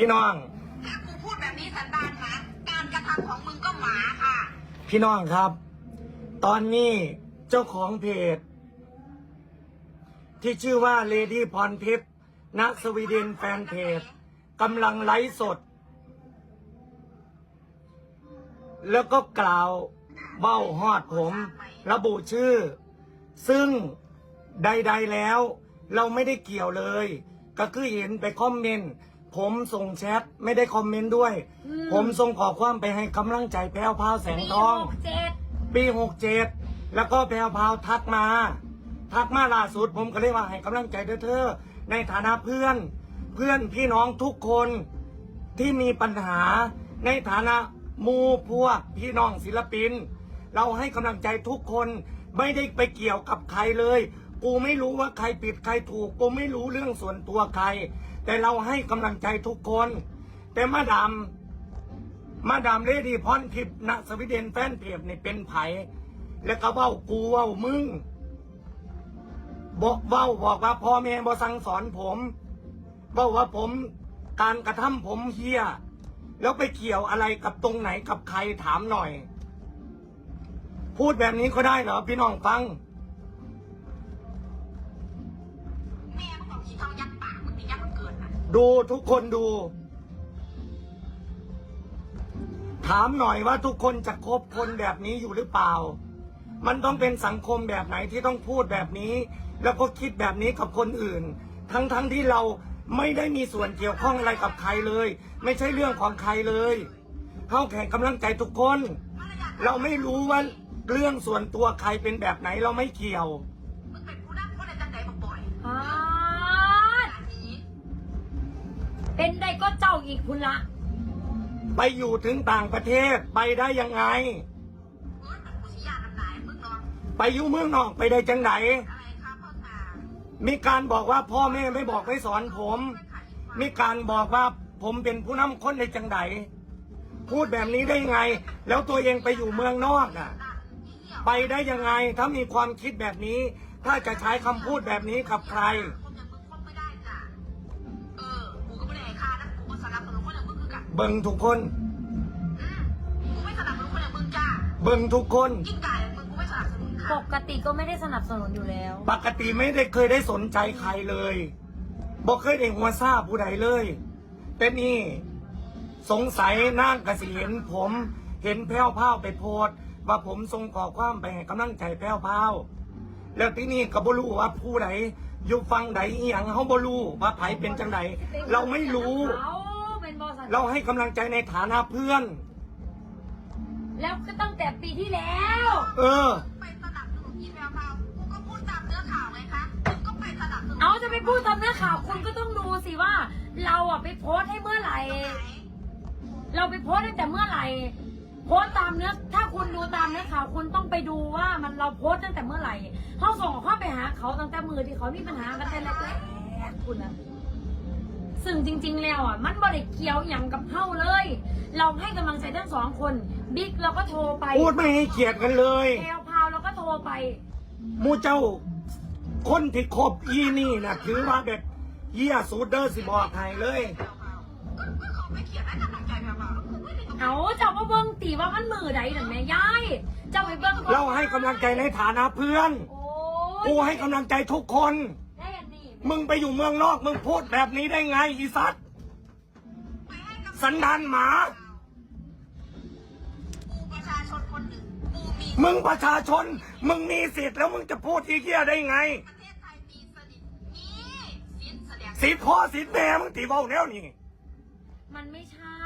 พี่น้อง ถ้ากูพูดแบบนี้สันดานหมาการกระทำของมึงก็หมาค่ะ พี่น้องครับ ตอนนี้เจ้าของเพจ ที่ชื่อว่าเลดี้พรทิพย์ณสวีเดนแฟนเพจกำลังไลฟ์สด แล้วก็กล่าวเบ้าฮอดผม ระบุชื่อ ซึ่งใด ๆแล้ว เราไม่ได้เกี่ยวเลย ก็คือเห็นไปคอมเมนต์ผมส่งแชทไม่ได้คอมเมนต์ด้วยผมส่งขอความไปให้กำลังใจแพ้วพราวแสงทองเจ็ดปีหกเจ็ดแล้วก็แพรวพราวทักมา ทักมาล่าสุดผมก็เลยว่าให้กำลังใจเด้อเธอในฐานะเพื่อน เพื่อนพี่น้องทุกคนที่มีปัญหาในฐานะหมูพวกพี่น้องศิลปิน เราให้กำลังใจทุกคน ไม่ได้ไปเกี่ยวกับใครเลย กูไม่รู้ว่าใครผิดใครถูก กูไม่รู้เรื่องส่วนตัวใคร แต่เราให้กำลังใจทุกคน แต่มาดามมาดามเลดี้พรทิพย์ณสวีเดนแฟนเพจนี่เป็นไผแล้วก็เว้ากูเว้ามึงบอกเว้าบอกว่าพ่อแม่บ่สั่งสอนผมเว้าว่าผมการกระทำผมเฮียแล้วไปเกี่ยวอะไรกับตรงไหนกับใครถามหน่อย พูดแบบนี้ก็ได้เหรอพี่น้องฟัง แม่มึงบอกขี้เท่ายัดปากมึงตียัดมันเกิดนะดูทุกคนดู ถามหน่อยว่าทุกคนจะคบคนแบบนี้อยู่หรือเปล่า มันต้องเป็นสังคมแบบไหนที่ต้องพูดแบบนี้ แล้วก็คิดแบบนี้กับคนอื่น ทั้งๆทที่เราไม่ได้มีส่วนเกี่ยวข้องอะไรกับใครเลย ไม่ใช่เรื่องของใครเลยเข้าแข่งกำลังใจทุกคนเราไม่รู้ว่า เรื่องส่วนตัวใครเป็นแบบไหนเราไม่เกี่ยว มึงเป็นผู้นำคนในจังใดบอกบ่อยฮาดอันนี้เป็นได้ก็เจ้าอีกคุณละ ไปอยู่ถึงต่างประเทศไปได้ยังไงเฮ้ยมันกูสิยาน้ำลายมึงเนาะไปอยู่เมืองนอกไปได้จังไหน อะไรครับพ่อตามีการบอกว่าพ่อแม่ไม่บอกไม่สอนผมมีการบอกว่าผมเป็นผู้นำคนในจังไดพูดแบบนี้ได้ยังไง แล้วตัวเองไปอยู่เมืองนอกอะ ไปได้ยังไงถ้ามีความคิดแบบนี้ ถ้าจะใช้คำพูดแบบนี้กับใคร คนอย่างมึงคบไม่ได้จ้ะ เออ กูก็ไม่ได้ให้ค่านะ กูก็สนับสนุนคนอย่างมึงคือกัน เบิ่งทุกคน อืมกูไม่สนับสนุนคนอย่างมึงจ้าเบิ่งทุกคน ยิ่งกายอย่างมึงกูไม่สนับสนุนปค่ะกติก็ไม่ได้สนับสนุนอยู่แล้ว ปกติไม่ได้เคยได้สนใจใครเลยบอกเคยได้หัวซาผู้ใดเลยแต่นี่ สงสัยนั่งกสิเห็นผม เห็นแพ้วพราวไปโพสต์ ว่าผมส่งขอความไปให้กำลังใจแพ้วพราวแล้วที่นี่ก็บ่รู้ว่าผู้ใดอยู่ฟังใดอีหยังเขาบ่รู้ว่าไผเป็นจังใดเราไม่รู้ เขาเป็นบริษัทเราให้กำลังใจในฐานะเพื่อน แล้วก็ตั้งแต่ปีที่แล้ว เออ ไปสนับสนุนอีแววเปล่ากูก็พูดตามเนื้อข่าวไงคะมึงก็ไปสนับสนุนเอาจะไปพูดตามเนื้อข่าวคุณก็ต้องดูสิว่า เราอะไปโพสต์ให้เมื่อไหร่ ไหน เราไปโพสต์ตั้งแต่เมื่อไหร่ โพสต์ตามเนื้อถ้าคุณดูตามเนื้อข่าวคุณต้องไปดูว่ามันเราโพสต์ตั้งแต่เมื่อไหร่เขาส่งข้อความไปหาเขาตั้งแต่มือที่เขามีปัญหากันแต่แรกๆคุณนะซึ่งจริง ๆ แล้วอะมันบริเกี่ยวอย่างกับเขาเลย เราให้กำลังใจทั้งสองคนบิ๊กเราก็โทรไปพูดไม่ให้เกียรติกันเลยแพรวพราวเราก็โทรไปหมูเจ้า คนที่คบอีนี่นะถือว่าแบบเยี่ยสูดเดอร์สิบอกให้เลยแววเปล่าก็ก็เขาไม่เขียนให้กำลังใจแววเปล่าแล้วกูไม่ได้กำลังใจ เอาเจ้ามาเบิ้งตีว่ามันมือใดหรือแม่ยายเจ้าไปเบิ้งก่อนเราให้กำลังใจในฐานะเพื่อน โอ้กูยให้กำลังใจทุกคน ได้อันนี้มึงไปอยู่เมืองนอกมึงพูดแบบนี้ได้ไงอีสัตว์ไปให้กำลังใจสันดานหมา กูประชาชนคนหนึ่งกูมีมึงประชาชน มึงมีสิทธิ์แล้วมึงจะพูดที่เกี้ยได้ไงประเทศไทยมีสนิทมีสินแสดงสิทธิ์พ่อสิทธิ์แม่มึงตีเบ้าแนวนี่ มันไม่ใช่